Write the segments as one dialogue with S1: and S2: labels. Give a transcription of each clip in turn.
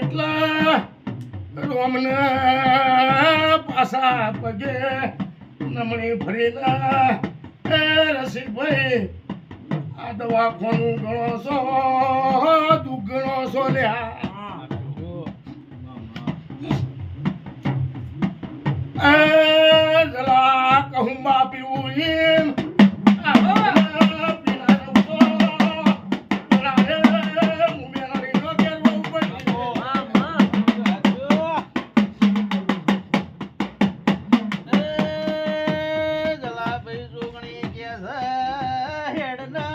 S1: મંગલા રોમને પાસા પગે નમણી ફરીને, એ આ દવાખાનું ગણો છો તું ગણો છો લ્યા. જલા કહુંબા પીવું એમ આ પીના રમતો. પેલા રે મુમેલાની નો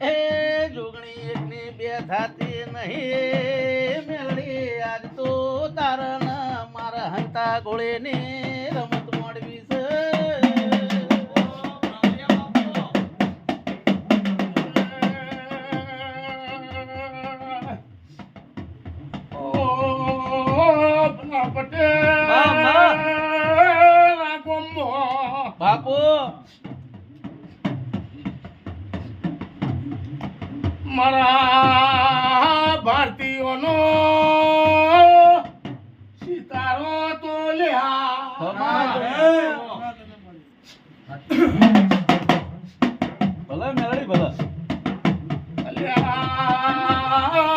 S2: એ જોગણી એકની બે થાતી નહીં મેળડી આજ તો તારણ મારા હંતા ગોળે ને રમત મોડવી છે
S1: પટેલ.
S2: બાપુ
S1: મારા ભારતીયોનો સિતારો તો લ્યા.
S2: ભલે મેળડી ભલે.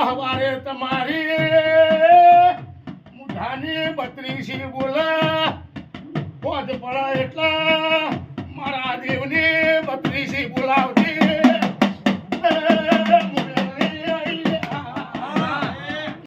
S1: હવારે તમારી મુઠાની બત્રીસી બોલા. પોત પડા એટલે